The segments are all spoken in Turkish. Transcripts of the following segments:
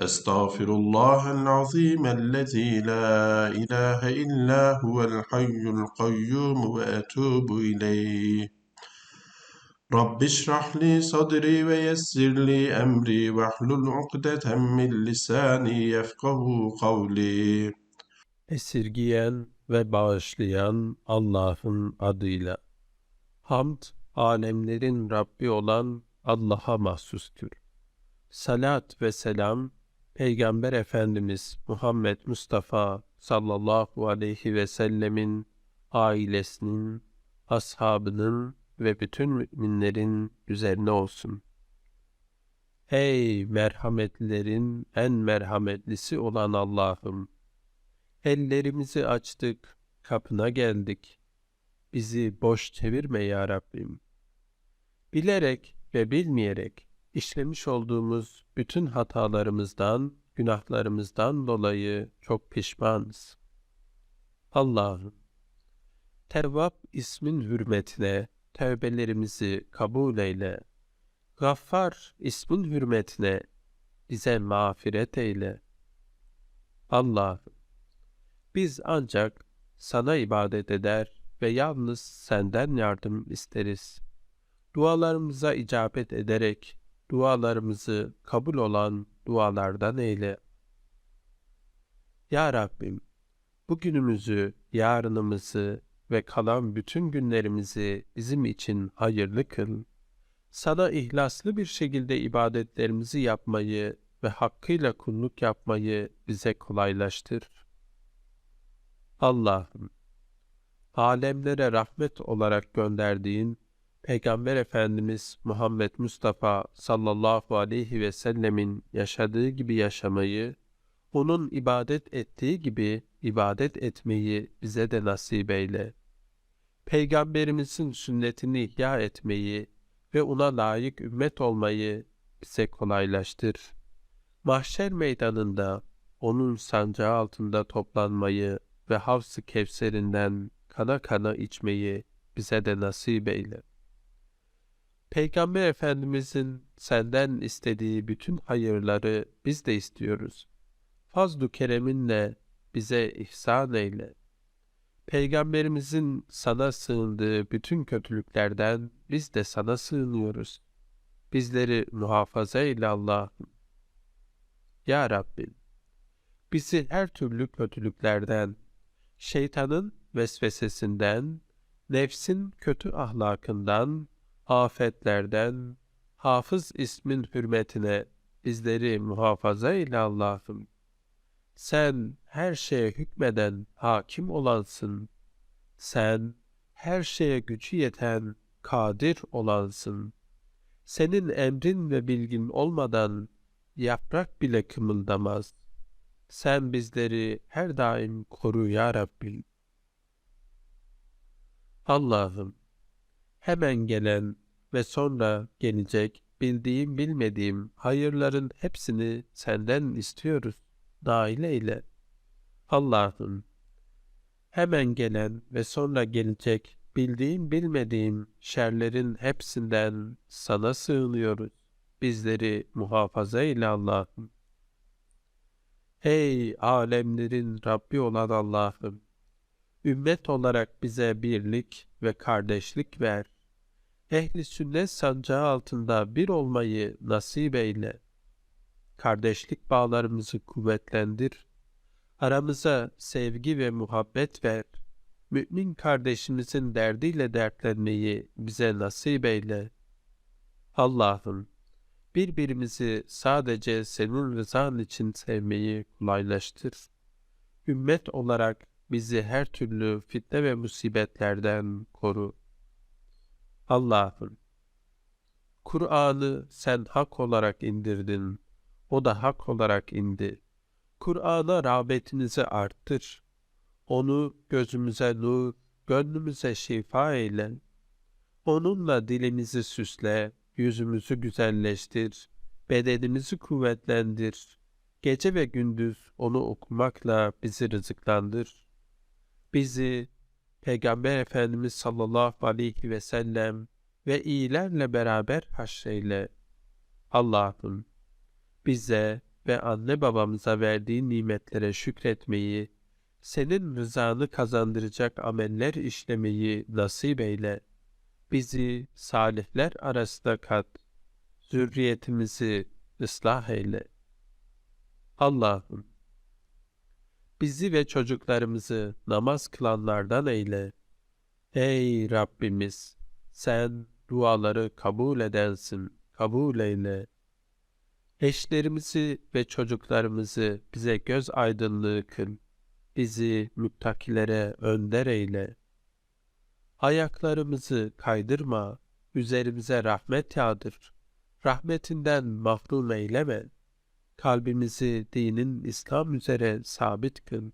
أستغفر الله العظيم الذي لا إله إلا هو الحي القيوم وأتوب إليه رب اشرح لي صدري ويسر لي أمري واحلل عقدة من لساني يفقه قولي Esirgiyen ve bağışlayan Allah'ın adıyla. Hamd, alemlerin Rabbi olan Allah'a mahsustur. Salat ve selam, Peygamber Efendimiz Muhammed Mustafa sallallahu aleyhi ve sellemin ailesinin, ashabının ve bütün müminlerin üzerine olsun. Ey merhametlilerin en merhametlisi olan Allah'ım! Ellerimizi açtık, kapına geldik. Bizi boş çevirme ya Rabbim. Bilerek ve bilmeyerek işlemiş olduğumuz bütün hatalarımızdan, günahlarımızdan dolayı çok pişmanız. Allah'ım, Tevvab ismin hürmetine tövbelerimizi kabul eyle. Gaffar ismin hürmetine bize mağfiret eyle. Allah'ım, biz ancak sana ibadet eder ve yalnız senden yardım isteriz. Dualarımıza icabet ederek dualarımızı kabul olan dualardan eyle. Ya Rabbim, bugünümüzü, yarınımızı ve kalan bütün günlerimizi bizim için hayırlı kıl. Sana ihlaslı bir şekilde ibadetlerimizi yapmayı ve hakkıyla kulluk yapmayı bize kolaylaştır. Allah'ım, alemlere rahmet olarak gönderdiğin Peygamber Efendimiz Muhammed Mustafa sallallahu aleyhi ve sellemin yaşadığı gibi yaşamayı, onun ibadet ettiği gibi ibadet etmeyi bize de nasip eyle. Peygamberimizin sünnetini ihya etmeyi ve ona layık ümmet olmayı bize kolaylaştır. Mahşer meydanında onun sancağı altında toplanmayı ve havs-ı kevserinden kana kana içmeyi bize de nasip eyle. Peygamber Efendimizin senden istediği bütün hayırları biz de istiyoruz. Fazlu kereminle bize ihsan eyle. Peygamberimizin sana sığındığı bütün kötülüklerden biz de sana sığınıyoruz. Bizleri muhafaza eyle Allah'ım. Ya Rabbim, bizi her türlü kötülüklerden, şeytanın vesvesesinden, nefsin kötü ahlakından, afetlerden, hafız ismin hürmetine bizleri muhafaza eyle Allah'ım. Sen her şeye hükmeden hakim olansın. Sen her şeye gücü yeten kadir olansın. Senin emrin ve bilgin olmadan yaprak bile kımıldamaz. Sen bizleri her daim koru ya Rabbim. Allah'ım, hemen gelen ve sonra gelecek bildiğim bilmediğim hayırların hepsini senden istiyoruz. Dahil eyle. Allah'ım, hemen gelen ve sonra gelecek bildiğim bilmediğim şerlerin hepsinden sana sığınıyoruz. Bizleri muhafaza eyle Allah'ım. Ey alemlerin Rabbi olan Allah'ım! Ümmet olarak bize birlik ve kardeşlik ver. Ehli sünnet sancağı altında bir olmayı nasip eyle. Kardeşlik bağlarımızı kuvvetlendir. Aramıza sevgi ve muhabbet ver. Mümin kardeşimizin derdiyle dertlenmeyi bize nasip eyle. Allah'ım, birbirimizi sadece senin rızan için sevmeyi kolaylaştır. Ümmet olarak bizi her türlü fitne ve musibetlerden koru. Allah'ım, Kur'an'ı sen hak olarak indirdin, o da hak olarak indi. Kur'an'a rağbetinizi arttır. Onu gözümüze nur, gönlümüze şifa eyle. Onunla dilimizi süsle, yüzümüzü güzelleştir, bedenimizi kuvvetlendir. Gece ve gündüz onu okumakla bizi rızıklandır. Bizi Peygamber Efendimiz sallallahu aleyhi ve sellem ve iyilerle beraber haşreyle. Allah'ım bize ve anne babamıza verdiğin nimetlere şükretmeyi, senin rızanı kazandıracak ameller işlemeyi nasip eyle. Bizi salihler arasında kat, zürriyetimizi ıslah eyle. Allah'ım, bizi ve çocuklarımızı namaz kılanlardan eyle. Ey Rabbimiz, sen duaları kabul edensin, kabul eyle. Eşlerimizi ve çocuklarımızı bize göz aydınlığı kıl. Bizi müttakilere önder eyle. Ayaklarımızı kaydırma, üzerimize rahmet yağdır. Rahmetinden mahrum eyleme. Kalbimizi dinin İslam üzere sabit kıl.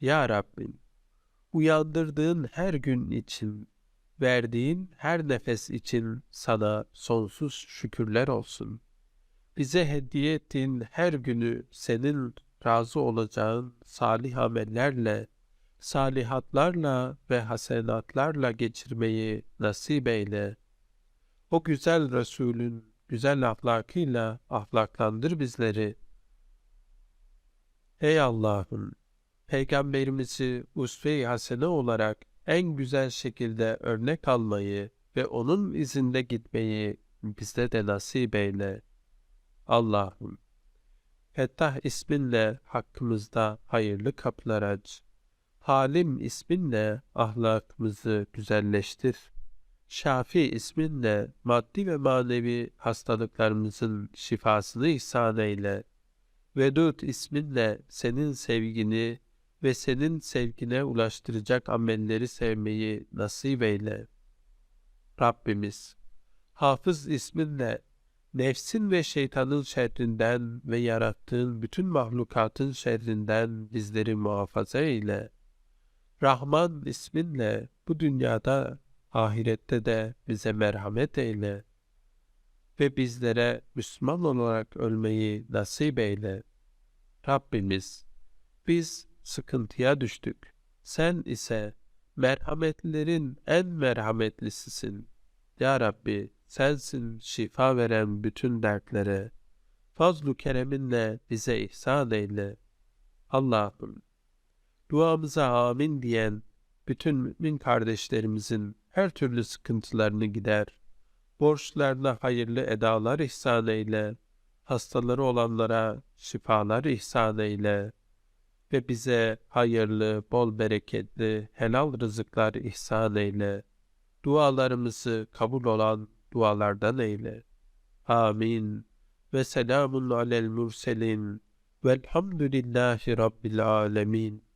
Ya Rabbim, uyandırdığın her gün için, verdiğin her nefes için sana sonsuz şükürler olsun. Bize hediye ettiğin her günü senin razı olacağın salih amellerle, salihatlarla ve hasenatlarla geçirmeyi nasip eyle. O güzel Resulün güzel ahlakıyla ahlaklandır bizleri. Ey Allah'ım! Peygamberimizi usve-i hasene olarak en güzel şekilde örnek almayı ve onun izinde gitmeyi bize de nasip eyle. Allah'ım! Fettah isminle hakkımızda hayırlı kapılar aç. Halim isminle ahlakımızı güzelleştir. Şafi isminle maddi ve manevi hastalıklarımızın şifasını ihsan eyle. Vedud isminle senin sevgini ve senin sevgine ulaştıracak amelleri sevmeyi nasip eyle. Rabbimiz, Hafız isminle nefsin ve şeytanın şerrinden ve yarattığın bütün mahlukatın şerrinden bizleri muhafaza eyle. Rahman isminle bu dünyada, ahirette de bize merhamet eyle ve bizlere Müslüman olarak ölmeyi nasip eyle. Rabbimiz, biz sıkıntıya düştük. Sen ise merhametlilerin en merhametlisisin. Ya Rabbi, sensin şifa veren bütün dertlere. Fazlu kereminle bize ihsan eyle. Allah'ım, duamıza amin diyen bütün mümin kardeşlerimizin her türlü sıkıntılarını gider. Borçlarına hayırlı edalar ihsan eyle. Hastaları olanlara şifalar ihsan eyle. Ve bize hayırlı, bol bereketli, helal rızıklar ihsan eyle. Dualarımızı kabul olan dualardan eyle. Amin. Ve selamun alel murselin. Velhamdülillahi Rabbil alemin.